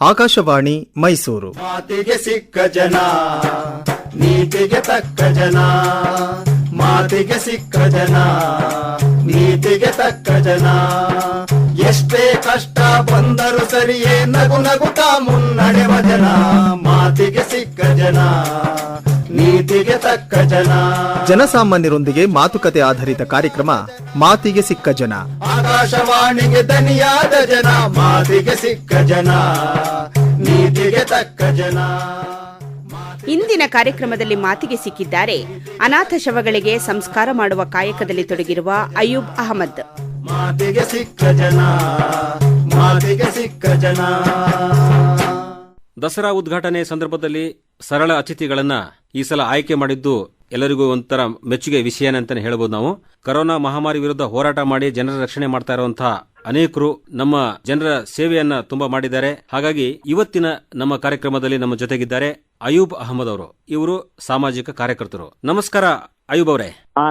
ಆಕಾಶವಾಣಿ ಮೈಸೂರು. ಮಾತಿಗೆ ಸಿಕ್ಕ ಜನ, ನೀತಿಗೆ ತಕ್ಕ ಜನ, ಮಾತಿಗೆ ಸಿಕ್ಕ ಜನ, ನೀತಿಗೆ ತಕ್ಕ ಜನ. ಎಷ್ಟೇ ಕಷ್ಟ ಬಂದರೂ ಸರಿಯೇ ನಗು ನಗುತ್ತಾ ಮುನ್ನಡೆವ ಜನ, ಮಾತಿಗೆ ಸಿಕ್ಕ ಜನ. ನೀತಿಗೆ ತಕ್ಕ ಜನ. ಜನಸಾಮಾನ್ಯರೊಂದಿಗೆ ಮಾತುಕತೆ ಆಧಾರಿತ ಕಾರ್ಯಕ್ರಮ ಮಾತಿಗೆ ಸಿಕ್ಕ ಜನ. ಆಕಾಶವಾಣಿಗೆ ದನಿಯಾದ ಜನ ಮಾತಿಗೆ ಸಿಕ್ಕ ಜನ. ನೀತಿಗೆ ತಕ್ಕ ಜನ. ಇಂದಿನ ಕಾರ್ಯಕ್ರಮದಲ್ಲಿ ಮಾತಿಗೆ ಸಿಕ್ಕಿದ್ದಾರೆ ಅನಾಥ ಶವಗಳಿಗೆ ಸಂಸ್ಕಾರ ಮಾಡುವ ಕಾಯಕದಲ್ಲಿ ತೊಡಗಿರುವ ಅಯೂಬ್ ಅಹಮದ್. ಮಾತಿಗೆ ಸಿಕ್ಕ ಜನ ಮಾತಿಗೆ ಸಿಕ್ಕ ಜನ. ದಸರಾ ಉದ್ಘಾಟನೆ ಸಂದರ್ಭದಲ್ಲಿ ಸರಳ ಅತಿಥಿಗಳನ್ನ ಈ ಸಲ ಆಯ್ಕೆ ಮಾಡಿದ್ದು ಎಲ್ಲರಿಗೂ ಒಂಥರ ಮೆಚ್ಚುಗೆ ವಿಷಯನೇ ಅಂತಾನೆ ಹೇಳ್ಬೋದು ನಾವು. ಕರೋನಾ ಮಹಾಮಾರಿ ವಿರುದ್ಧ ಹೋರಾಟ ಮಾಡಿ ಜನರ ರಕ್ಷಣೆ ಮಾಡ್ತಾ ಇರುವಂತಹ ಅನೇಕರು ನಮ್ಮ ಜನರ ಸೇವೆಯನ್ನ ತುಂಬಾ ಮಾಡಿದ್ದಾರೆ. ಹಾಗಾಗಿ ಇವತ್ತಿನ ನಮ್ಮ ಕಾರ್ಯಕ್ರಮದಲ್ಲಿ ನಮ್ಮ ಜೊತೆಗಿದ್ದಾರೆ ಅಯೂಬ್ ಅಹಮದ್ ಅವರು. ಇವರು ಸಾಮಾಜಿಕ ಕಾರ್ಯಕರ್ತರು. ನಮಸ್ಕಾರ ಅಯೂಬ್ ಅವರೇ.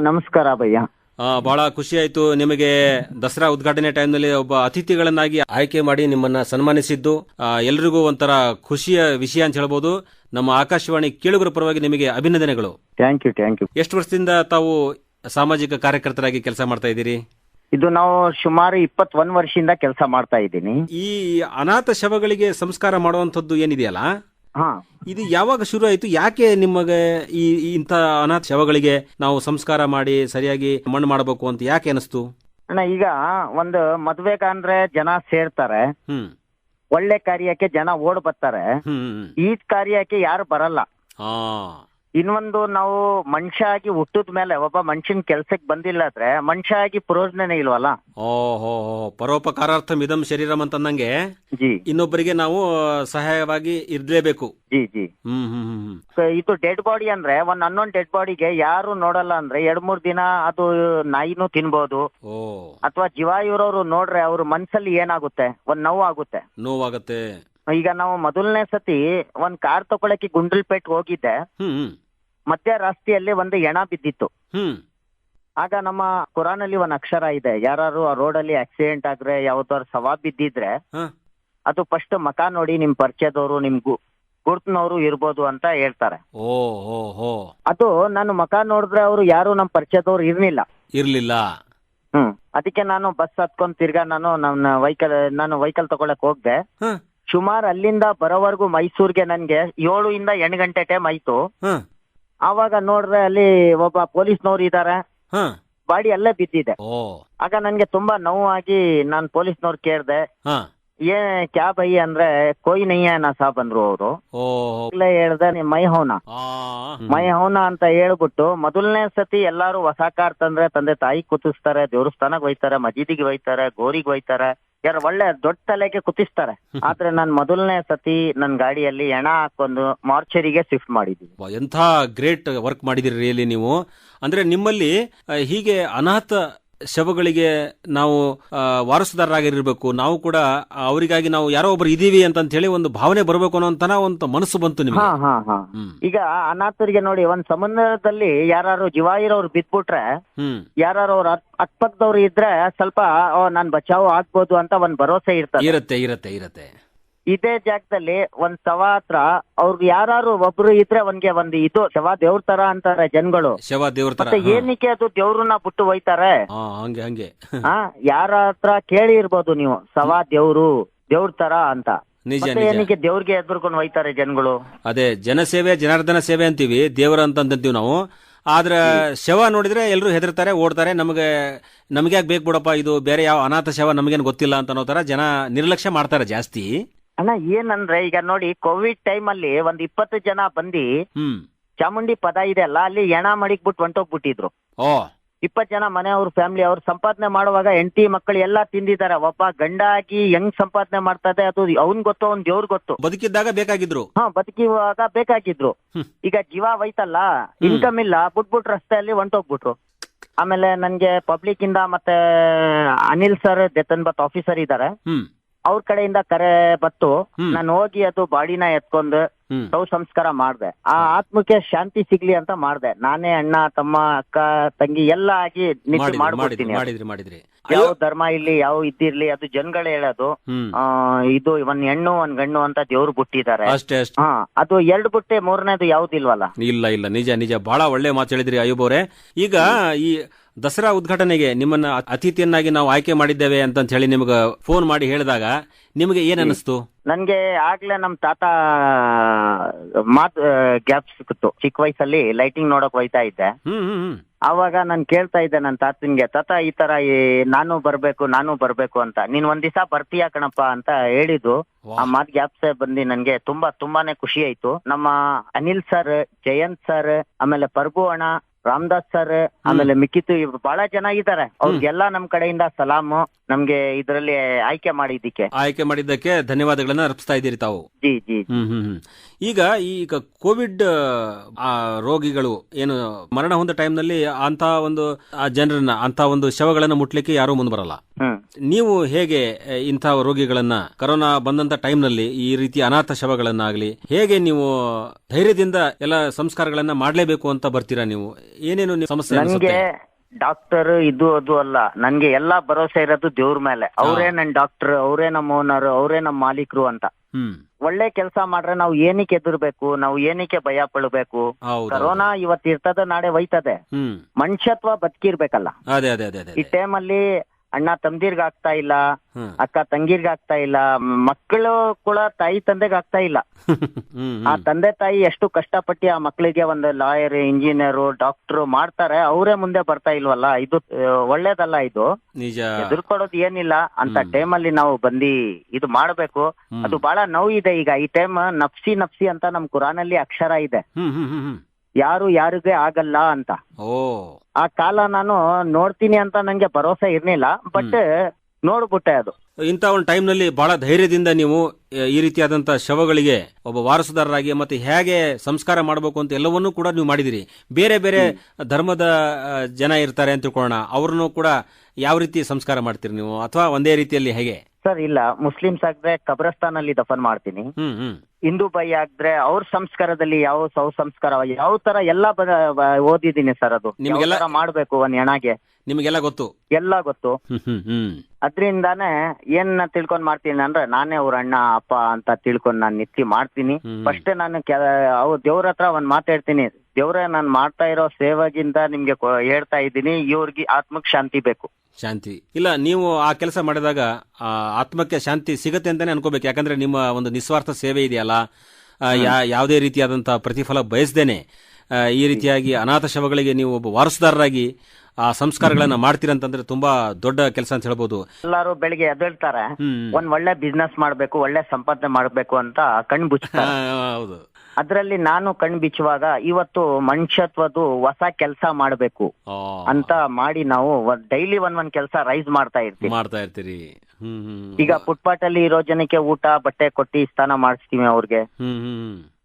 ನಮಸ್ಕಾರ ಭಯ್ಯ. ಬಹಳ ಖುಷಿ ಆಯ್ತು ನಿಮಗೆ ದಸರಾ ಉದ್ಘಾಟನೆ ಟೈಮ್ನಲ್ಲಿ ಒಬ್ಬ ಅತಿಥಿಗಳನ್ನಾಗಿ ಆಯ್ಕೆ ಮಾಡಿ ನಿಮ್ಮನ್ನ ಸನ್ಮಾನಿಸಿದ್ದು. ಎಲ್ರಿಗೂ ಒಂಥರ ಖುಷಿಯ ವಿಷಯ ಅಂತ ಹೇಳ್ಬೋದು. ನಮ್ಮ ಆಕಾಶವಾಣಿ ಕೇಳುಗರ ಪರವಾಗಿ ನಿಮಗೆ ಅಭಿನಂದನೆಗಳು. ಥ್ಯಾಂಕ್ ಯು ಥ್ಯಾಂಕ್ ಯು ಎಷ್ಟು ವರ್ಷದಿಂದ ತಾವು ಸಾಮಾಜಿಕ ಕಾರ್ಯಕರ್ತರಾಗಿ ಕೆಲಸ ಮಾಡ್ತಾ ಇದ್ದೀರಿ? ಇದು ನಾವು ಸುಮಾರು ಇಪ್ಪತ್ತೊಂದ್ ವರ್ಷದಿಂದ ಕೆಲಸ ಮಾಡ್ತಾ ಇದ್ದೀನಿ. ಈ ಅನಾಥ ಶವಗಳಿಗೆ ಸಂಸ್ಕಾರ ಮಾಡುವಂತದ್ದು ಏನಿದೆಯಲ್ಲ? ಹಾ. ಇದು ಯಾವಾಗ ಶುರು ಆಯ್ತು? ಯಾಕೆ ನಿಮಗೆ ಈ ಇಂತ ಇಂಥ ಅನಾಥ ಶವಗಳಿಗೆ ನಾವು ಸಂಸ್ಕಾರ ಮಾಡಿ ಸರಿಯಾಗಿ ಮಣ್ಣು ಮಾಡಬೇಕು ಅಂತ ಯಾಕೆ ಅನಿಸ್ತು? ಅಣ್ಣ ಈಗ ಒಂದು ಮದ್ವೆಗಂದ್ರೆ ಜನ ಸೇರ್ತಾರೆ. ಹ್ಮ್. ಒಳ್ಳೆ ಕಾರ್ಯಕ್ಕೆ ಜನ ಓಡ್ ಬರ್ತಾರೆ. ಈ ಕಾರ್ಯಕ್ಕೆ ಯಾರು ಬರಲ್ಲ. ಇನ್ನೊಂದು ನಾವು ಮನುಷ್ಯ ಆಗಿ ಹುಟ್ಟಿದ ಮೇಲೆ ಒಬ್ಬ ಮನುಷ್ಯನ್ ಕೆಲ್ಸಕ್ಕೆ ಬಂದಿಲ್ಲ ಆದ್ರೆ ಮನುಷ್ಯ ಆಗಿ ಪ್ರಯೋಜನನೇ ಇಲ್ವಲ್ಲ? ಓಹೋ ಪರೋಪಕಾರಾರ್ಥ ಇದಂ ಶರೀರಂ ಅಂತಂದಂಗೆ ಜಿ. ಇನ್ನೊಬ್ಬರಿಗೆ ನಾವು ಸಹಾಯವಾಗಿ ಇರ್ಲೇಬೇಕು. ಜಿ ಜಿ. ಹ್ಮ್ ಹ್ಮ್ ಇದು ಡೆಡ್ ಬಾಡಿ ಅಂದ್ರೆ ಒಂದ್ ಅನ್ನೊಂದ್ ಡೆಡ್ ಬಾಡಿಗೆ ಯಾರು ನೋಡಲ್ಲ ಅಂದ್ರೆ ಎರಡ್ ಮೂರ್ ದಿನ ಅದು ನಾಯಿನೂ ತಿನ್ಬಹುದು ಓ. ಅಥವಾ ಜೀವ ಇರೋರು ನೋಡ್ರೆ ಅವ್ರ ಮನ್ಸಲ್ಲಿ ಏನಾಗುತ್ತೆ? ಒಂದ್ ನೋವು ಆಗುತ್ತೆ. ನೋವಾಗತ್ತೆ. ಈಗ ನಾವು ಮೊದಲನೇ ಸತಿ ಒಂದ್ ಕಾರ್ ತಗೊಳಕ್ಕೆ ಗುಂಡ್ಲಪೇಟ್ ಹೋಗಿದ್ದೆ. ಹ್ಮ್ ಹ್ಮ್. ಮಧ್ಯ ರಸ್ತೆಯಲ್ಲಿ ಒಂದು ಎಣ ಬಿದ್ದಿತ್ತು. ಆಗ ನಮ್ಮ ಕುರಾನ್ ಅಲ್ಲಿ ಒಂದ್ ಅಕ್ಷರ ಇದೆ. ಯಾರು ಆ ರೋಡ್ ಅಲ್ಲಿ ಆಕ್ಸಿಡೆಂಟ್ ಆದ್ರೆ ಯಾವ್ದಾರ ಸವಾ ಬಿದ್ದಿದ್ರೆ. ಅದು ಫಸ್ಟ್ ಮಕ ನೋಡಿ ನಿಮ್ ಪರಿಚಯದವರು ನಿಮ್ ಗುರ್ತ್ನವರು ಇರ್ಬೋದು ಅಂತ ಹೇಳ್ತಾರೆ. ಅದು ನಾನು ಮಕ ನೋಡಿದ್ರೆ ಅವರು ಯಾರು ನಮ್ ಪರಿಚಯದವ್ರು ಇರ್ಲಿಲ್ಲ. ಇರ್ಲಿಲ್ಲ. ಹ್ಮ್. ಅದಕ್ಕೆ ನಾನು ಬಸ್ ಹತ್ಕೊಂಡ್ ತಿರ್ಗಾ ನಾನು ನನ್ನ ವೈಕಲ್ ನಾನು ವೆಹಿಕಲ್ ತಗೊಳಕ್ ಹೋಗ್ದೆ. ಸುಮಾರ್ ಅಲ್ಲಿಂದ ಬರೋವರೆಗೂ ಮೈಸೂರ್ಗೆ ನನ್ಗೆ ಏಳು ಇಂದ ಎಂಟು ಗಂಟೆ ಟೈಮ್ ಆಯ್ತು. ಆವಾಗ ನೋಡ್ರೆ ಅಲ್ಲಿ ಒಬ್ಬ ಪೊಲೀಸ್ನವ್ರು ಇದಾರೆ. ಹಾ. ಬಾಡಿ ಅಲ್ಲೇ ಬಿದ್ದಿದೆ. ಓ. ಆಗ ನನ್ಗೆ ತುಂಬಾ ನೋವಾಗಿ ನಾನ್ ಪೊಲೀಸ್ನವ್ರು ಕೇಳ್ದೆ. ಹ. ಏ ಕ್ಯಾ ಬೈ ಅಂದ್ರೆ ಕೊಯ್ ನಯ್ಯ ನಾ ಬಂದ್ರು ಅವರು. ಹೇಳ್ದ ಹೇಳ್ದೆ ನಿಮ್ ಮೈ ಹೌನ. ಮೈ ಹೌನ ಅಂತ ಹೇಳ್ಬಿಟ್ಟು ಮೊದಲನೇ ಸತಿ ಎಲ್ಲಾರು ಹೊಸ ಕಾರ್ ತಂದ್ರೆ ತಂದೆ ತಾಯಿ ಕುತಿಸ್ತಾರೆ ದೇವಸ್ಥಾನಕ್ ಒಯ್ತಾರೆ ಮಜೀದಿಗೆ ಒಯ್ತಾರೆ ಗೋರಿಗೆ ಒಯ್ತಾರೆ ಯಾರು ಒಳ್ಳೆ ದೊಡ್ಡ ತಲೆಗೆ ಕುತಿಸ್ತಾರೆ ಆದ್ರೆ ನಾನ್ ಮೊದಲನೇ ಸತಿ ನನ್ ಗಾಡಿಯಲ್ಲಿ ಎಣ ಹಾಕೊಂಡು ಮಾರ್ಚರಿಗೆ ಶಿಫ್ಟ್ ಮಾಡಿದೀವಿ ವಾ, ಎಂಥ ಗ್ರೇಟ್ ವರ್ಕ್ ಮಾಡಿದಿರಿ ನೀವು. ಅಂದ್ರೆ ನಿಮ್ಮಲ್ಲಿ ಹೀಗೆ ಅನಾಥ ಶವಗಳಿಗೆ ನಾವು ವಾರಸುದಾರರಾಗಿರ್ಬೇಕು. ನಾವು ಕೂಡ ಅವರಿಗಾಗಿ ನಾವು ಯಾರೋ ಒಬ್ರು ಇದೀವಿ ಅಂತ ಹೇಳಿ ಒಂದು ಭಾವನೆ ಬರಬೇಕು ಅನ್ನೋ ಒಂದು ಮನಸ್ಸು ಬಂತು ನಿಮ್ಗೆ. ಈಗ ಅನಾಥರಿಗೆ ನೋಡಿ ಒಂದ್ ಸಮುದ್ರದಲ್ಲಿ ಯಾರು ಜೀವ ಇರೋರು ಬಿದ್ಬಿಟ್ರೆ ಯಾರು ಅವ್ರ ಅಕ್ಕಪಕ್ಕದವ್ರು ಇದ್ರೆ ಸ್ವಲ್ಪ ನಾನ್ ಬಚಾವ್ ಆಗ್ಬೋದು ಅಂತ ಒಂದ್ ಭರವಸೆ ಇರ್ತದೆ. ಇರತ್ತೆ ಇರತ್ತೆ ಇರತ್ತೆ. ಇದೇ ಜಾಗದಲ್ಲಿ ಒಂದ್ ಶವ ಹತ್ರ ಅವ್ರಿಗೆ ಯಾರು ಒಬ್ರು ಇದ್ರೆ ಅವನ್ಗೆ ಒಂದ್ ಇದು ಶವ ದೇವ್ರ ತರ ಅಂತಾರೆ ಜನಗಳು. ಶವ ದೇವ್ರ ತರ ಮತ್ತೆ ಏನಕ್ಕೆ ಅದು ದೇವ್ರನ್ನ ಬಿಟ್ಟು ಹೋಯ್ತಾರೆ? ಹಾ ಹಂಗೆ ಹಂಗೆ. ಆ ಯಾರ ಹತ್ರ ಕೇಳಿ ಇರ್ಬೋದು ನೀವು ಶವ ದೇವ್ರು ದೇವ್ರ ತರ ಅಂತ. ನಿಜ ಮತ್ತೆ ನಿಜ. ಏನಕ್ಕೆ ದೇವ್ರಿಗೆ ಎದ್ರುಕೊಂಡು ಹೋಯ್ತಾರೆ ಜನಗಳು? ಅದೇ ಜನಸೇವೆ ಜನಾರ್ದನ ಸೇವೆ ಅಂತೀವಿ ದೇವರ ಅಂತ ಅಂತೀವಿ ನಾವು. ಆದ್ರೆ ಶವ ನೋಡಿದ್ರೆ ಎಲ್ಲರೂ ಹೆದರ್ತಾರೆ ಓಡ್ತಾರೆ ನಮಗೆ ನಮಗೆ ಯಾಕೆ ಬೇಕು ಬಿಡಪ್ಪ ಇದು ಬೇರೆ ಯಾವ ಅನಾಥ ಶವ ನಮಗೇನು ಗೊತ್ತಿಲ್ಲ ಅಂತ ಅನ್ನೋ ತರ ಜನ ನಿರ್ಲಕ್ಷ್ಯ ಮಾಡ್ತಾರೆ ಜಾಸ್ತಿ. ಅಣ್ಣ ಏನಂದ್ರೆ ಈಗ ನೋಡಿ ಕೋವಿಡ್ ಟೈಮ್ ಅಲ್ಲಿ ಒಂದ್ ಇಪ್ಪತ್ತು ಜನ ಬಂದಿ ಚಾಮುಂಡಿ ಪದ ಇದೆ ಅಲ್ಲ ಅಲ್ಲಿ ಎಣ ಮಡಿಕ್ ಬಿಟ್ಟು ಹೊಂಟೋಗ್ಬಿಟ್ಟಿದ್ರು. ಇಪ್ಪತ್ ಜನ ಮನೆಯವ್ರ ಫ್ಯಾಮಿಲಿ ಅವ್ರು ಸಂಪಾದನೆ ಮಾಡುವಾಗ ಹೆಂಡತಿ ಮಕ್ಕಳು ಎಲ್ಲಾ ತಿಂದಿದ್ದಾರೆ. ಒಬ್ಬ ಗಂಡ ಆಗಿ ಹೆಂಗ್ ಸಂಪಾದನೆ ಮಾಡ್ತದೆ ಅದು ಅವ್ನ್ ಗೊತ್ತು ಅವ್ನ್ ದೇವ್ರ್ ಗೊತ್ತು. ಬದುಕಿದ್ದಾಗ ಬೇಕಾಗಿದ್ರು. ಹಾ ಬದುಕಿವಾಗ ಬೇಕಾಗಿದ್ರು. ಈಗ ಜೀವ ಹೋಯ್ತಲ್ಲ ಇನ್ಕಮ್ ಇಲ್ಲ ಬಿಟ್ಬಿಟ್ ರಸ್ತೆಯಲ್ಲಿ ಹೊಂಟೋಗ್ಬಿಟ್ರು. ಆಮೇಲೆ ನನ್ಗೆ ಪಬ್ಲಿಕ್ ಇಂದ ಮತ್ತೆ ಅನಿಲ್ ಸರ್ ದೆತನ್ ಬತ್ ಆಫೀಸರ್ ಇದಾರೆ ಹ್ಮ್. ಅವ್ರ ಕಡೆಯಿಂದ ಕರೆ ಬತ್ತು. ನಾನು ಹೋಗಿ ಅದು ಬಾಡಿನ ಎತ್ಕೊಂಡು ಸೌ ಸಂಸ್ಕಾರ ಮಾಡ್ದೆ. ಆ ಆತ್ಮಕ್ಕೆ ಶಾಂತಿ ಸಿಗ್ಲಿ ಅಂತ ಮಾಡ್ದೆ. ನಾನೇ ಅಣ್ಣ ತಮ್ಮ ಅಕ್ಕ ತಂಗಿ ಎಲ್ಲ ಆಗಿ ಮಾಡಿದ್ರಿ ಯಾವ ಧರ್ಮ ಇಲ್ಲಿ ಯಾವ ಇದ್ದಿರ್ಲಿ ಅದು ಜನಗಳೇ ಹೇಳೋದು. ಇದು ಒಂದ್ ಹೆಣ್ಣು ಒಂದ್ ಗಣ್ಣು ಅಂತ ದೇವ್ರು ಬಿಟ್ಟಿದ್ದಾರೆ. ಹಾ ಅದು ಎರಡು ಬುಟ್ಟೆ ಮೂರನೇದು ಯಾವ್ದಿಲ್ವಲ್ಲ? ಇಲ್ಲ ಇಲ್ಲ. ನಿಜ ನಿಜ. ಬಹಳ ಒಳ್ಳೆ ಮಾತು ಹೇಳಿದ್ರಿ ಅಯ್ಯೂಬ್ ಅವರೇ ಈಗ ಈ ದಸರಾ ಉದ್ಘಾಟನೆಗೆ ನಿಮ್ಮನ್ನ ಅತಿಥಿಯನ್ನಾಗಿ ನಾವು ಆಯ್ಕೆ ಮಾಡಿದ್ದೇವೆ ಅಂತ ಹೇಳಿ ನಿಮ್ಗೆ ಫೋನ್ ಮಾಡಿ ಹೇಳಿದಾಗ ನಿಮಗೆ ಏನ್ ಅನಿಸ್ತು? ನನ್ಗೆ ಆಗ್ಲೇ ನಮ್ ತಾತ ಮಾತ್ ಗ್ಯಾಪ್ ಸಿಕ್ಕಿತ್ತು. ಚಿಕ್ಕ ವಯಸ್ಸಲ್ಲಿ ಲೈಟಿಂಗ್ ನೋಡಕ್ ಹೋಯ್ತಾ ಇದ್ದೆ. ಹ್ಮ್ ಹ್ಮ್ ಹ್ಮ್. ಅವಾಗ ನಾನು ಕೇಳ್ತಾ ಇದ್ದೆ ನನ್ ತಾತನ್ಗೆ ತಾತ ಈ ತರ ಈ ನಾನು ಬರ್ಬೇಕು ನಾನು ಬರ್ಬೇಕು ಅಂತ. ನೀನ್ ಒಂದ್ ದಿವಸ ಬರ್ತೀಯ ಕಣಪ್ಪ? ಅಂತ ಹೇಳಿದ್ದು. ಆ ಮಾತ್ ಗ್ಯಾಪ್ಸ್ ಬಂದಿ ನನ್ಗೆ ತುಂಬಾ ತುಂಬಾನೇ ಖುಷಿ ಆಯ್ತು. ನಮ್ಮ ಅನಿಲ್ ಸರ್ ಜಯಂತ್ ಸರ್ ಆಮೇಲೆ ಪರ್ಗು ಅಣ್ಣ ರಾಮದಾಸ್ ಸರ್ ಆಮೇಲೆ ಮಿಕ್ಕಿತು ಇವ್ರು ಬಹಳ ಜನ ಇದ್ದಾರೆ ಅವ್ರಿಗೆಲ್ಲ ನಮ್ ಕಡೆಯಿಂದ ಸಲಾಮು ನಮ್ಗೆ ಇದರಲ್ಲಿ ಆಯ್ಕೆ ಮಾಡಿದ್ದಕ್ಕೆ. ಆಯ್ಕೆ ಮಾಡಿದ್ದಕ್ಕೆ ಧನ್ಯವಾದಗಳನ್ನ ಅರ್ಪಿಸ್ತಾ ಇದ್ದೀರಿ ತಾವು. ಜಿ ಜಿ ಹ್ಮ್ ಹ್ಮ್ ಹ್ಮ್. ಈಗ ಈಗ ಕೋವಿಡ್ ಆ, ರೋಗಿಗಳು ಏನು ಮರಣ ಹೊಂದ ಟೈಮ್ನಲ್ಲಿ ಅಂತ ಒಂದು ಆ ಜನರನ್ನ ಅಂತ ಒಂದು ಶವಗಳನ್ನ ಮುಟ್ಲಿಕ್ಕೆ ಯಾರು ಮುಂದೆ ಬರಲ್ಲ. ಹ್ಮ್. ನೀವು ಹೇಗೆ ಇಂತಹ ಇಂಥ ರೋಗಿಗಳನ್ನ ಕರೋನಾ ಬಂದಂತ ಟೈಮ್ನಲ್ಲಿ ಈ ರೀತಿ ಅನಾಥ ಶವಗಳನ್ನಾಗ್ಲಿ ಹೇಗೆ ನೀವು ಧೈರ್ಯದಿಂದ ಎಲ್ಲ ಸಂಸ್ಕಾರಗಳನ್ನ ಮಾಡ್ಲೇಬೇಕು ಅಂತ ಬರ್ತೀರಾ ನೀವು? ಏನೇನು ಸಮಸ್ಯೆ ನನ್ಗೆ ಅನ್ಸುತ್ತೆ? ಡಾಕ್ಟರ್ ಇದು ಅದು ಅಲ್ಲ. ನನ್ಗೆ ಎಲ್ಲಾ ಭರೋಸೆ ಇರೋದು ದೇವ್ರ ಮೇಲೆ. ಅವರೇ ನನ್ ಡಾಕ್ಟರ್ ಅವರೇ ನಮ್ಮ ಓನರ್ ಅವರೇ ನಮ್ಮ ಮಾಲೀಕರು ಅಂತ. ಹ್ಮ್. ಒಳ್ಳೆ ಕೆಲಸ ಮಾಡ್ರೆ ನಾವು ಏನಕ್ಕೆ ಎದುರ್ಬೇಕು ನಾವು ಏನಕ್ಕೆ ಭಯ ಪಡಬೇಕು? ಹೌದು ಕರೋನಾ ಇವತ್ತು ಇರ್ತದ ನಾಳೆ ಒಯ್ತದೆ ಹ್ಮ್. ಮನುಷ್ಯತ್ವ ಬದುಕಿರ್ಬೇಕಲ್ಲ. ಅದೇ ಅದೇ ಅದೇ ಅದೇ ಈ ಟೈಮಲ್ಲಿ ಅಣ್ಣ ತಮ್ದಿರ್ಗ್ ಆಗ್ತಾ ಇಲ್ಲ ಅಕ್ಕ ತಂಗಿರ್ಗಾಗ್ತಾ ಇಲ್ಲ ಮಕ್ಕಳು ಕೂಡ ತಾಯಿ ತಂದೆಗ್ ಆಗ್ತಾ ಇಲ್ಲ. ಆ ತಂದೆ ತಾಯಿ ಎಷ್ಟು ಕಷ್ಟಪಟ್ಟಿ ಆ ಮಕ್ಕಳಿಗೆ ಒಂದು ಲಾಯರ್ ಇಂಜಿನಿಯರ್ ಡಾಕ್ಟರ್ ಮಾಡ್ತಾರೆ ಅವರೇ ಮುಂದೆ ಬರ್ತಾ ಇಲ್ವಲ್ಲ? ಇದು ಒಳ್ಳೇದಲ್ಲ ಇದು. ಎದುರ್ಕೊಡೋದು ಏನಿಲ್ಲ ಅಂತ ಟೈಮ್ ಅಲ್ಲಿ ನಾವು ಬಂದಿ ಇದು ಮಾಡ್ಬೇಕು. ಅದು ಬಹಳ ಇದೆ ಈಗ. ಈ ಟೈಮ್ ನಫ್ಸಿ ನಫ್ಸಿ ಅಂತ ನಮ್ ಕುರಾನಲ್ಲಿ ಅಕ್ಷರ ಇದೆ. ಯಾರು ಯಾರಿಗೆ ಆಗಲ್ಲ ಅಂತ. ಓ. ಆ ಕಾಲ ನಾನು ನೋಡ್ತೀನಿ ಅಂತ ನಂಗೆ ಭರೋಸೆ ಇರ್ಲಿಲ್ಲ ಬಟ್ ನೋಡ್ಬಿಟ್ಟೆ ಅದು. ಇಂಥ ಒಂದು ಟೈಮ್ನಲ್ಲಿ ಬಹಳ ಧೈರ್ಯದಿಂದ ನೀವು ಈ ರೀತಿಯಾದಂತಹ ಶವಗಳಿಗೆ ಒಬ್ಬ ವಾರಸುದಾರರಾಗಿ ಮತ್ತೆ ಹೇಗೆ ಸಂಸ್ಕಾರ ಮಾಡಬೇಕು ಅಂತ ಎಲ್ಲವನ್ನೂ ಕೂಡ ನೀವು ಮಾಡಿದಿರಿ. ಬೇರೆ ಬೇರೆ ಧರ್ಮದ ಜನ ಇರ್ತಾರೆ ಅಂತ ತಿಳ್ಕೊಳ್ಳೋಣ. ಅವ್ರನ್ನು ಕೂಡ ಯಾವ ರೀತಿ ಸಂಸ್ಕಾರ ಮಾಡ್ತೀರಿ ನೀವು? ಅಥವಾ ಒಂದೇ ರೀತಿಯಲ್ಲಿ ಹೇಗೆ? ಸರ್ ಇಲ್ಲ. ಮುಸ್ಲಿಮ್ಸ್ ಆದ್ರೆ ಕಬ್ರಸ್ತಾನಲ್ಲಿ ದಫನ್ ಮಾಡ್ತೀನಿ. ಹ್ಮ್ ಹ್ಮ್. ಹಿಂದೂ ಬೈ ಆದ್ರೆ ಅವ್ರ ಸಂಸ್ಕಾರದಲ್ಲಿ ಯಾವ ಸೌ ಸಂಸ್ಕಾರ ಯಾವ ತರ ಎಲ್ಲ ಓದಿದೀನಿ ಸರ್ ಅದು. ನಿಮ್ಗೆಲ್ಲ- ಮಾಡ್ಬೇಕು ಒಂದ್ ಹೆಣಗೆ. ನಿಮ್ಗೆಲ್ಲ ಗೊತ್ತು? ಎಲ್ಲ ಗೊತ್ತು. ಅದ್ರಿಂದಾನೆ ಏನ್ ತಿಳ್ಕೊಂಡ್ ಮಾಡ್ತೀನಿ ಅಂದ್ರೆ ನಾನೇ ಅವ್ರ ಅಣ್ಣ ಅಪ್ಪ ಅಂತ ತಿಳ್ಕೊಂಡ್ ನಾನ್ ನಿತ್ತಿ ಮಾಡ್ತೀನಿ. ಫಸ್ಟ್ ನಾನು ಕೆ- ಅವ್ ದೇವ್ರ ಹತ್ರ ಒಂದ್ ಮಾತಾಡ್ತೀನಿ ದೇವ್ರೆ ನಾನ್ ಮಾಡ್ತಾ ಇರೋ ಸೇವಾಗಿಂದ ನಿಮ್ಗೆ ಹೇಳ್ತಾ ಇದ್ದೀನಿ ಇವ್ರಿಗೆ ಆತ್ಮಕ್ ಶಾಂತಿ ಬೇಕು. ಶಾಂತಿ. ಇಲ್ಲ, ನೀವು ಆ ಕೆಲಸ ಮಾಡಿದಾಗ ಆತ್ಮಕ್ಕೆ ಶಾಂತಿ ಸಿಗತ್ತೆ ಅಂತಾನೆ ಅನ್ಕೋಬೇಕು. ಯಾಕಂದ್ರೆ ನಿಮ್ಮ ಒಂದು ನಿಸ್ವಾರ್ಥ ಸೇವೆ ಇದೆಯಲ್ಲ ಯಾವುದೇ ರೀತಿಯಾದಂತಹ ಪ್ರತಿಫಲ ಬಯಸ್ದೇನೆ ಈ ರೀತಿಯಾಗಿ ಅನಾಥ ಶವಗಳಿಗೆ ನೀವು ಒಬ್ಬ ವಾರಸುದಾರರಾಗಿ ಆ ಸಂಸ್ಕಾರಗಳನ್ನ ಮಾಡ್ತೀರಂತಂದ್ರೆ ತುಂಬಾ ದೊಡ್ಡ ಕೆಲಸ ಅಂತ ಹೇಳ್ಬೋದು. ಎಲ್ಲಾರು ಬೆಳಿಗ್ಗೆ ಎದ್ದೇಳ್ತಾರೆ ಹೇಳ್ತಾರೆ ಒಂದ್ ಒಳ್ಳೆ ಬಿಸ್ನೆಸ್ ಮಾಡ್ಬೇಕು ಒಳ್ಳೆ ಸಂಪಾದನೆ ಮಾಡ್ಬೇಕು ಅಂತ ಕಣ್ ಹೌದು. ಅದರಲ್ಲಿ ನಾನು ಕಣ್ ಬಿಚ್ಚುವಾಗ ಇವತ್ತು ಮನುಷ್ಯತ್ವದ್ದು ಹೊಸ ಕೆಲಸ ಮಾಡಬೇಕು ಅಂತ ಮಾಡಿ ನಾವು ಡೈಲಿ ಒಂದ್ ಒಂದ್ ಕೆಲಸ ರೈಸ್ ಮಾಡ್ತಾ ಇರ್ತೀವಿ. ಮಾಡ್ತಾ ಇರ್ತೀರಿ. ಈಗ ಫುಟ್ಪಾತ್ ಅಲ್ಲಿ ಇರೋ ಜನಕ್ಕೆ ಊಟ ಬಟ್ಟೆ ಕೊಟ್ಟಿ ಸ್ನಾನ ಮಾಡಿಸ್ತೀವಿ ಅವ್ರಿಗೆ.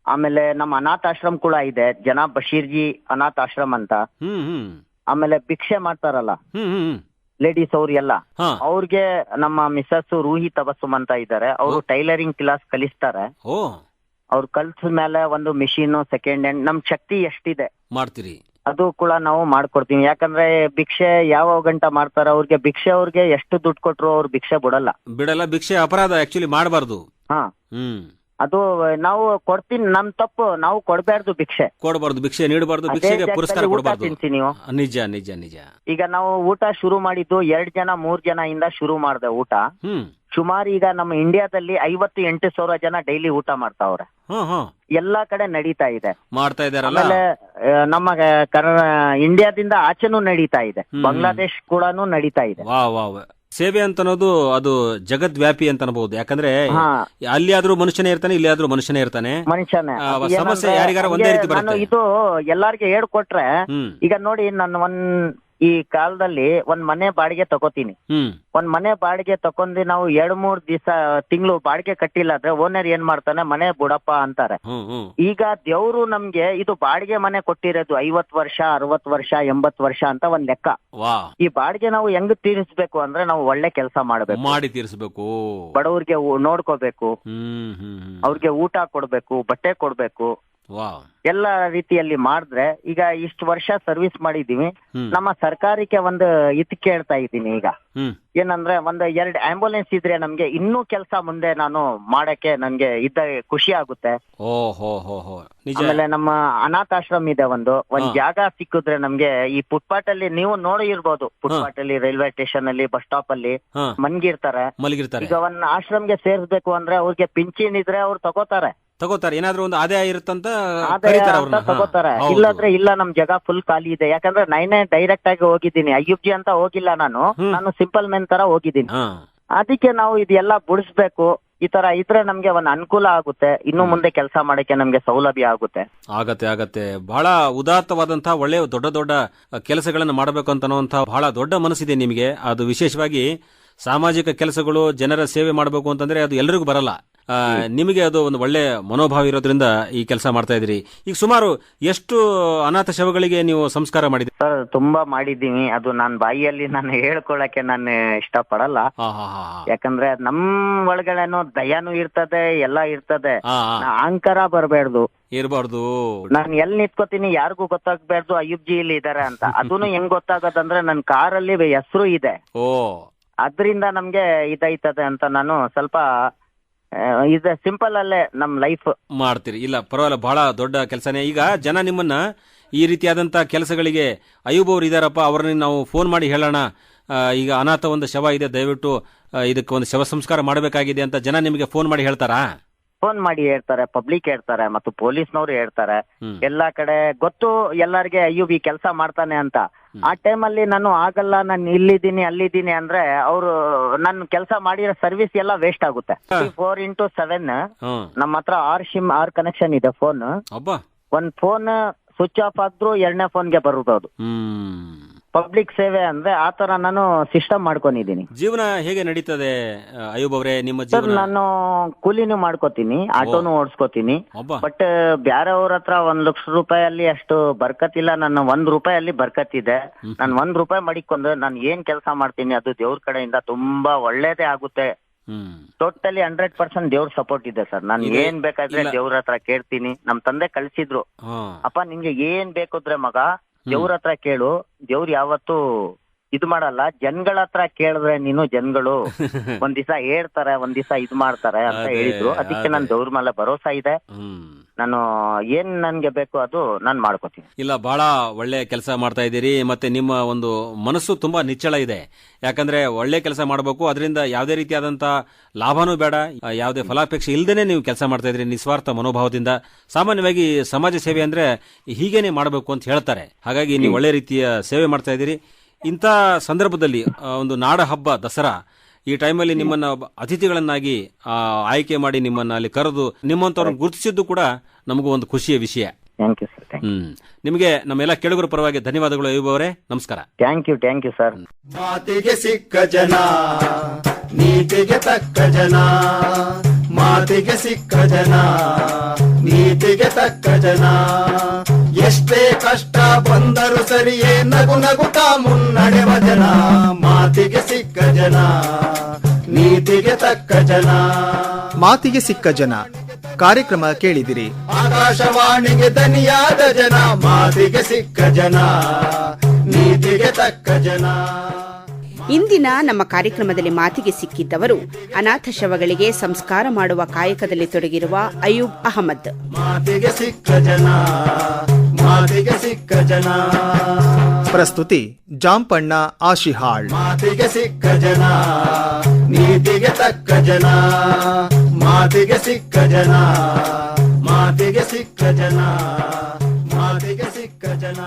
ಆಮೇಲೆ ನಮ್ಮ ಅನಾಥಾಶ್ರಮ ಕೂಡ ಇದೆ ಜನ ಬಶೀರ್ಜಿ ಅನಾಥಾಶ್ರಮ ಅಂತ. ಆಮೇಲೆ ಭಿಕ್ಷೆ ಮಾಡ್ತಾರಲ್ಲ. ಲೇಡೀಸ್ ಅವ್ರು ಎಲ್ಲ. ಅವ್ರಿಗೆ ನಮ್ಮ ಮಿಸಸ್ ರೂಹಿ ತಬಸ್ಸುಮ್ ಅಂತ ಇದ್ದಾರೆ. ಅವರು ಟೈಲರಿಂಗ್ ಕ್ಲಾಸ್ ಕಲಿಸ್ತಾರೆ. ಅವ್ರು ಕಲ್ಸ ಮೇಲೆ ಒಂದು ಮಿಷಿನ್ ಸೆಕೆಂಡ್ ಹ್ಯಾಂಡ್ ನಮ್ ಶಕ್ತಿ ಎಷ್ಟಿದೆ. ಮಾಡ್ತೀರಿ. ಅದು ಕೂಡ ನಾವು ಮಾಡ್ಕೊಡ್ತೀವಿ. ಯಾಕಂದ್ರೆ ಭಿಕ್ಷೆ ಯಾವ ಗಂಟ ಮಾಡ್ತಾರ ಅವ್ರಿಗೆ ಭಿಕ್ಷೆ ಅವ್ರಿಗೆ ಎಷ್ಟು ದುಡ್ಡು ಕೊಟ್ರು ಅವ್ರು ಭಿಕ್ಷೆ ಬಿಡಲ್ಲ. ಬಿಡಲ್ಲ ಭಿಕ್ಷೆ ಅಪರಾಧ ಆಕ್ಚುಲಿ ಮಾಡಬಾರ್ದು. ಹಾ. ಹ್ಮ್. ಅದು ನಾವು ಕೊಡ್ತೀನಿ ನಮ್ ತಪ್ಪು ನಾವು ಕೊಡಬಾರ್ದು ಭಿಕ್ಷೆ. ಕೊಡಬಾರ್ದು ಭಿಕ್ಷೆ ನೀಡಬಾರ್ದು ಅದೇ ಭಿಕ್ಷೆಗೆ ಜಾಗದಲ್ಲಿ ಪುರಸ್ಕಾರ ಊಟ ಕೊಡಬಾರ್ದು. ತಿನ್ಸಿ ನೀವು. ನಿಜ ನಿಜ ನಿಜ. ಈಗ ನಾವು ಊಟ ಶುರು ಮಾಡಿದ್ದು ಎರಡ್ ಜನ ಮೂರ್ ಜನ ಇಂದ ಶುರು ಮಾಡ್ದೆ ಊಟ. ಹ್ಮ್. ಸುಮಾರು ಈಗ ನಮ್ಮ ಇಂಡಿಯಾದಲ್ಲಿ ಐವತ್ತು ಎಂಟು ಸಾವಿರ ಜನ ಡೈಲಿ ಊಟ ಮಾಡ್ತಾವ್ರೆ. ಎಲ್ಲಾ ಕಡೆ ನಡೀತಾ ಇದೆ. ಮಾಡ್ತಾ ಇದಾರಲ್ಲ ಆಮೇಲೆ ಆ, ನಮ್ಮ ಇಂಡಿಯಾದಿಂದ ಆಚೆನೂ ನಡೀತಾ ಇದೆ. ಹ್ಮ್. ಬಾಂಗ್ಲಾದೇಶ್ ಕೂಡ ನಡೀತಾ ಇದೆ. ವಾ ವಾ ವಾ. ಸೇವೆ ಅಂತ ಅನ್ನೋದು ಅದು ಜಗದ್ವ್ಯಾಪಿ ಅಂತ ಅನ್ಬಹುದು ಯಾಕಂದ್ರೆ ಅಲ್ಲಿ ಆದ್ರೂ ಮನುಷ್ಯನೇ ಇರ್ತಾನೆ ಇಲ್ಲಿ ಆದ್ರೂ ಮನುಷ್ಯನೇ ಇರ್ತಾನೆ. ಮನುಷ್ಯನೇ. ಸಮಸ್ಯೆ ಯಾರಿಗಾರ ಒಂದೇ ರೀತಿ ಬರುತ್ತೆ. ಇದು ಎಲ್ಲಾರ್ಗೆ ಹೇಳ್ಕೊಟ್ರೆ ಈಗ ನೋಡಿ ನಾನು ಒಂದ್ ಈ ಕಾಲದಲ್ಲಿ ಒಂದ್ ಮನೆ ಬಾಡಿಗೆ ತಗೋತೀನಿ. ಒಂದ್ ಮನೆ ಬಾಡಿಗೆ ತಕೊಂಡಿ ನಾವು ಎರಡ್ ಮೂರ್ ದಿವಸ ತಿಂಗಳು ಬಾಡಿಗೆ ಕಟ್ಟಿಲ್ಲ ಅಂದ್ರೆ ಓನರ್ ಏನ್ ಮಾಡ್ತಾನೆ ಮನೆ ಬುಡಪ್ಪ ಅಂತಾರೆ. ಈಗ ದೇವ್ರು ನಮ್ಗೆ ಇದು ಬಾಡಿಗೆ ಮನೆ ಕೊಟ್ಟಿರೋದು ಐವತ್ ವರ್ಷ ಅರವತ್ ವರ್ಷ ಎಂಬತ್ ವರ್ಷ ಅಂತ ಒಂದ್ ಲೆಕ್ಕ. ಈ ಬಾಡಿಗೆ ನಾವು ಹೆಂಗ್ ತೀರಿಸ್ಬೇಕು ಅಂದ್ರೆ ನಾವು ಒಳ್ಳೆ ಕೆಲಸ ಮಾಡ್ಬೇಕು. ಮಾಡಿ ತೀರಿಸಬೇಕು. ಬಡವ್ರಿಗೆ ನೋಡ್ಕೋಬೇಕು. ಅವ್ರಿಗೆ ಊಟ ಕೊಡ್ಬೇಕು ಬಟ್ಟೆ ಕೊಡ್ಬೇಕು. ಎಲ್ಲ ರೀತಿಯಲ್ಲಿ ಮಾಡಿದ್ರೆ ಈಗ ಇಷ್ಟು ವರ್ಷ ಸರ್ವಿಸ್ ಮಾಡಿದೀವಿ ನಮ್ಮ ಸರ್ಕಾರಕ್ಕೆ ಒಂದು ಇದು ಕೇಳ್ತಾ ಇದ್ದೀನಿ ಈಗ. ಏನಂದ್ರೆ ಒಂದು ಎರಡು ಆಂಬುಲೆನ್ಸ್ ಇದ್ರೆ ನಮ್ಗೆ ಇನ್ನೂ ಕೆಲಸ ಮುಂದೆ ನಾನು ಮಾಡಕ್ಕೆ ನನ್ಗೆ ಇದ್ದ ಖುಷಿ ಆಗುತ್ತೆ. ಆಮೇಲೆ ನಮ್ಮ ಅನಾಥಾಶ್ರಮ ಇದೆ ಒಂದು. ಒಂದ್ ಜಾಗ ಸಿಕ್ಕಿದ್ರೆ ನಮ್ಗೆ ಈ ಫುಟ್ಪಾತ್ ಅಲ್ಲಿ ನೀವು ನೋಡಿ ಇರ್ಬೋದು. ಫುಟ್ಪಾತ್ ಅಲ್ಲಿ ರೈಲ್ವೆ ಸ್ಟೇಷನ್ ಅಲ್ಲಿ ಬಸ್ ಸ್ಟಾಪ್ ಅಲ್ಲಿ ಮನ್ಗಿರ್ತಾರೆ. ಈಗ ಒಂದ್ ಆಶ್ರಮ್ಗೆ ಸೇರ್ಸ್ಬೇಕು ಅಂದ್ರೆ ಅವ್ರಿಗೆ ಪಿಂಚಿನ್ ಇದ್ರೆ ಅವ್ರು ತಗೋತಾರೆ. ತಗೋತಾರೆ. ಏನಾದ್ರೂ ಒಂದು ಆದಾಯ ಇರುತ್ತಂತ ಕರೀತಾರೆ ತಗೋತಾರೆ ಹಾ, ಹೌದು. ಇಲ್ಲಾಂದ್ರೆ ಇಲ್ಲ ನಮ್ ಜಗ ಫುಲ್ ಖಾಲಿ ಇದೆ. ಯಾಕಂದ್ರೆ ನೈನೇ ಡೈರೆಕ್ಟ್ ಆಗಿ ಹೋಗಿದ್ದೀನಿ. ಅಯ್ಯೂಬ್ ಜಿ ಅಂತ ಹೋಗಿಲ್ಲ ನಾನು. ಹ್ಮ್. ನಾನು ಸಿಂಪಲ್ ಮೆನ್ ತರ ಹೋಗಿದ್ದೀನಿ. ಹಾ. ಅದಕ್ಕೆ ನಾವು ಇದೆಲ್ಲ ಬುಡಿಸ್ಬೇಕು. ಈ ತರ ಇದ್ರೆ ನಮ್ಗೆ ಒಂದ್ ಅನುಕೂಲ ಆಗುತ್ತೆ. ಇನ್ನು ಮುಂದೆ ಕೆಲಸ ಮಾಡಕ್ಕೆ ನಮ್ಗೆ ಸೌಲಭ್ಯ ಆಗುತ್ತೆ. ಆಗತ್ತೆ ಆಗತ್ತೆ. ಬಹಳ ಉದಾತ್ತವಾದಂತಹ ಒಳ್ಳೆ ದೊಡ್ಡ ದೊಡ್ಡ ಕೆಲಸಗಳನ್ನು ಮಾಡಬೇಕು ಅಂತ ಅನ್ನುವಂತಹ ಬಹಳ ದೊಡ್ಡ ಮನಸ್ಸಿದೆ ನಿಮಗೆ. ಅದು ವಿಶೇಷವಾಗಿ ಸಾಮಾಜಿಕ ಕೆಲಸಗಳು ಜನರ ಸೇವೆ ಮಾಡಬೇಕು ಅಂತಂದ್ರೆ ಅದು ಎಲ್ಲರಿಗೂ ಬರಲ್ಲ. ನಿಮಗೆ ಅದು ಒಂದು ಒಳ್ಳೆ ಮನೋಭಾವ ಇರೋದ್ರಿಂದ ಈ ಕೆಲಸ ಮಾಡ್ತಾ ಇದ್ರಿ ಈಗ ಸುಮಾರು ಎಷ್ಟು ಅನಾಥ ಶವಗಳಿಗೆ ನೀವು ಸಂಸ್ಕಾರ ಮಾಡಿದ್ರಿ ಸರ್ ತುಂಬಾ ಮಾಡಿದ್ದೀನಿ. ಅದು ನಾನ್ ಬಾಯಿಯಲ್ಲಿ ನಾನು ಹೇಳ್ಕೊಳಕ್ಕೆ ನಾನು ಇಷ್ಟ ಪಡಲ್ಲ ಹಾ ಹಾ ಹಾ ಹಾ. ಯಾಕಂದ್ರೆ ನಮ್ ಒಳಗಡೆನು ದಯಾನು ಇರ್ತದೆ ಎಲ್ಲ ಇರ್ತದೆ. ಅಹಂಕಾರ ಬರಬೇಡ್ದು. ಇರಬಾರ್ದು. ನಾನು ಎಲ್ಲಿ ನಿಂತ್ಕೋತೀನಿ ಯಾರಿಗೂ ಗೊತ್ತಾಗ್ಬಾರ್ದು ಅಯ್ಯೂಬ್ ಜಿ ಇಲ್ಲಿ ಇದಾರೆ ಅಂತ. ಅದನ್ನು ಹೆಂಗ್ ಗೊತ್ತಾಗದಂದ್ರೆ ನನ್ ಕಾರಲ್ಲಿ ಹೆಸರು ಇದೆ. ಓ. ಅದ್ರಿಂದ ನಮ್ಗೆ ಇದೈತದೆ ಅಂತ ನಾನು ಸ್ವಲ್ಪ ಇದು ಸಿಂಪಲ್ ಅಲ್ಲೇ ನಮ್ ಲೈಫ್ ಮಾಡ್ತೀರಿ. ಇಲ್ಲ, ಪರವಾಗಿಲ್ಲ, ಬಹಳ ದೊಡ್ಡ ಕೆಲಸನೇ. ಈಗ ಜನ ನಿಮ್ಮನ್ನ ಈ ರೀತಿಯಾದಂತ ಕೆಲಸಗಳಿಗೆ ಅಯ್ಯೂಬ್ ಅವ್ರು ಇದಾರಪ್ಪ, ಅವ್ರನ್ನ ನಾವು ಫೋನ್ ಮಾಡಿ ಹೇಳೋಣ. ಈಗ ಅನಾಥ ಒಂದು ಶವ ಇದೆ, ದಯವಿಟ್ಟು ಇದಕ್ಕೆ ಒಂದು ಶವ ಸಂಸ್ಕಾರ ಮಾಡಬೇಕಾಗಿದೆ ಅಂತ ಜನ ನಿಮಗೆ ಫೋನ್ ಮಾಡಿ ಹೇಳ್ತಾರಾ? ಫೋನ್ ಮಾಡಿ ಹೇಳ್ತಾರೆ ಪಬ್ಲಿಕ್ ಹೇಳ್ತಾರೆ ಮತ್ತು ಪೊಲೀಸ್ನವರು ಹೇಳ್ತಾರೆ. ಎಲ್ಲಾ ಕಡೆ ಗೊತ್ತು ಎಲ್ಲರಿಗೆ ಅಯ್ಯೋ ಈ ಕೆಲಸ ಮಾಡ್ತಾನೆ ಅಂತ. ಆ ಟೈಮಲ್ಲಿ ನಾನು ಆಗಲ್ಲ ನಾನು ಇಲ್ಲಿದ್ದೀನಿ ಅಲ್ಲಿದ್ದೀನಿ ಅಂದ್ರೆ ಅವರು ನನ್ನ ಕೆಲಸ ಮಾಡಿರೋ ಸರ್ವಿಸ್ ಎಲ್ಲ ವೇಸ್ಟ್ ಆಗುತ್ತೆ. ಫೋರ್ ಇಂಟು ಸೆವೆನ್ ನಮ್ಮ ಹತ್ರ ಆರ್ ಸಿಮ್ ಆರ್ ಕನೆಕ್ಷನ್ ಇದೆ ಫೋನ್ ಒಂದ್ ಫೋನ್ ಸ್ವಿಚ್ ಆಫ್ ಆದ್ರೂ ಎರಡನೇ ಫೋನ್ಗೆ ಬರುದು ಅದು. ಪಬ್ಲಿಕ್ ಸೇವೆ ಅಂದ್ರೆ ಆ ತರ ನಾನು ಸಿಸ್ಟಮ್ ಮಾಡ್ಕೊಂಡಿದ್ದೀನಿ. ಜೀವನ ಹೇಗೆ ನಡೀತದೆ ಅಯ್ಯೂಬ್ ಅವರೇ ನಿಮ್ಮ ಸರ್ ಜೀವನ? ನಾನು ಕೂಲಿನೂ ಮಾಡ್ಕೋತೀನಿ ಆಟೋನು ಓಡಿಸ್ಕೋತೀನಿ. ಅಬ್ಬಾ ಬಟ್ ಬ್ಯಾರೆಯವ್ರ ಹತ್ರ ಒಂದ್ ಲಕ್ಷ ರೂಪಾಯಲ್ಲಿ ಅಷ್ಟು ಬರ್ಕತ್ತಿಲ್ಲ ನನ್ನ ಒಂದ್ ರೂಪಾಯಲ್ಲಿ ಬರ್ಕತ್ತಿದೆ. ನಾನು ಒಂದ್ ರೂಪಾಯಿ ಮಡಿಕೊಂಡು ನಾನು ಏನ್ ಕೆಲಸ ಮಾಡ್ತೀನಿ ಅದು ದೇವ್ರ ಕಡೆಯಿಂದ ತುಂಬಾ ಒಳ್ಳೇದೇ ಆಗುತ್ತೆ. ಹ್ಮ್. ಟೋಟಲಿ ಹಂಡ್ರೆಡ್ ಪರ್ಸೆಂಟ್ ದೇವ್ರ ಸಪೋರ್ಟ್ ಇದೆ ಸರ್. ನಾನು ಇದೆ- ಏನ್ ಬೇಕಾದ್ರೆ ಇಲ್ಲ. ದೇವ್ರ ಹತ್ರ ಕೇಳ್ತೀನಿ. ನಮ್ ತಂದೆ ಕಳ್ಸಿದ್ರು. ಹಾ. ಅಪ್ಪ ನಿಂಗೆ ಏನ್ ಬೇಕಿದ್ರೆ ಮಗ ದೇವ್ರ ಹತ್ರ ಕೇಳು. ದೇವ್ರ ಯಾವತ್ತು ಇದು ಮಾಡಲ್ಲ. ಜನಗಳ ಹತ್ರ ಕೇಳಿದ್ರೆ ನೀನು ಜನಗಳು. ಒಂದ್ ದಿವಸ ಹೇಳ್ತಾರೆ ಒಂದ್ ದಿವಸ ಇದ್ ಮಾಡ್ತಾರೆ ಅಂತ ಹೇಳಿದ್ರು. ಅದಕ್ಕೆ ನನ್. ದೇವ್ರ ಮೇಲೆ ಭರೋಸಾ ಇದೆ. ನಾನು ಏನ್ ನನ್ಗೆ ಬೇಕು ಅದು ನಾನು ಮಾಡ್ಕೋತೀನಿ. ಇಲ್ಲ ಬಹಳ ಒಳ್ಳೆ ಕೆಲಸ ಮಾಡ್ತಾ ಇದ್ದೀರಿ, ಮತ್ತೆ ನಿಮ್ಮ ಒಂದು ಮನಸ್ಸು ತುಂಬಾ ನಿಚ್ಚಳ ಇದೆ. ಯಾಕಂದ್ರೆ ಒಳ್ಳೆ ಕೆಲಸ ಮಾಡಬೇಕು, ಅದರಿಂದ ಯಾವುದೇ ರೀತಿಯಾದಂತ ಲಾಭನೂ ಬೇಡ, ಯಾವುದೇ ಫಲಾಪೇಕ್ಷೆ ಇಲ್ಲದೇನೆ ನೀವು ಕೆಲಸ ಮಾಡ್ತಾ ಇದ್ರಿ ನಿಸ್ವಾರ್ಥ ಮನೋಭಾವದಿಂದ. ಸಾಮಾನ್ಯವಾಗಿ ಸಮಾಜ ಸೇವೆ ಅಂದ್ರೆ ಹೀಗೇನೆ ಮಾಡಬೇಕು ಅಂತ ಹೇಳ್ತಾರೆ. ಹಾಗಾಗಿ ನೀವು ಒಳ್ಳೆ ರೀತಿಯ ಸೇವೆ ಮಾಡ್ತಾ ಇದ್ದೀರಿ. ಇಂಥ ಸಂದರ್ಭದಲ್ಲಿ ಒಂದು ನಾಡ ಹಬ್ಬ ದಸರಾ ಈ ಟೈಮಲ್ಲಿ ನಿಮ್ಮನ್ನ ಅತಿಥಿಗಳನ್ನಾಗಿ ಆ, ಆಯ್ಕೆ ಮಾಡಿ ನಿಮ್ಮನ್ನ ಅಲ್ಲಿ ಕರೆದು ನಿಮ್ಮಂತವ್ರನ್ನ ಗುರುತಿಸಿದ್ದು ಕೂಡ ನಮಗೂ ಒಂದು ಖುಷಿಯ ವಿಷಯ. ಥ್ಯಾಂಕ್ ಯು ಸರ್ ಹ್ಮ್. ನಿಮಗೆ ನಮ್ಮೆಲ್ಲ ಕೆಳಗರ ಪರವಾಗಿ ಧನ್ಯವಾದಗಳು ಅವರೇ. ನಮಸ್ಕಾರ. Thank you thank you sir ಮಾತಿಗೆ ಸಿಕ್ಕ ಜನ ನೀತಿಗೆ ತಕ್ಕ ಜನ ಮಾತಿಗೆ ಸಿಕ್ಕ ಜನ ನೀತಿಗೆ ತಕ್ಕ ಜನ. ಎಷ್ಟೇ ಕಷ್ಟ ಬಂದರೂ ಸರಿಯೇ ನಗು ನಗುತ್ತಾ ಮುನ್ನಡೆವ ಜನ. ಮಾತಿಗೆ ಸಿಕ್ಕ ಜನ ನೀತಿಗೆ ತಕ್ಕ ಜನ. ಮಾತಿಗೆ ಸಿಕ್ಕ ಜನ ಕಾರ್ಯಕ್ರಮ ಕೇಳಿದಿರಿ. ಆಕಾಶವಾಣಿಗೆ ದನಿಯಾದ ಜನ ಮಾತಿಗೆ ಸಿಕ್ಕ ಜನ ನೀತಿಗೆ ತಕ್ಕ ಜನ. ಇಂದಿನ ನಮ್ಮ ಕಾರ್ಯಕ್ರಮದಲ್ಲಿ ಮಾತಿಗೆ ಸಿಕ್ಕಿದ್ದವರು ಅನಾಥ ಶವಗಳಿಗೆ ಸಂಸ್ಕಾರ ಮಾಡುವ ಕಾಯಕದಲ್ಲಿ ತೊಡಗಿರುವ ಅಯೂಬ್ ಅಹಮದ್. ಮಾತಿಗೆ ಸಿಕ್ಕ ಜನ ಮಾತಿಗೆ ಸಿಕ್ಕ ಜನ. ಪ್ರಸ್ತುತಿ ಜಾಂಪಣ್ಣ ಆಶಿಹಾಳ್. ಮಾತಿಗೆ ಸಿಕ್ಕ ಜನ, ನೀತಿಗೆ ತಕ್ಕ ಜನ, ಮಾತಿಗೆ ಸಿಕ್ಕ ಜನ, ಮಾತಿಗೆ ಸಿಕ್ಕ ಜನ, ಮಾತಿಗೆ ಸಿಕ್ಕ ಜನ.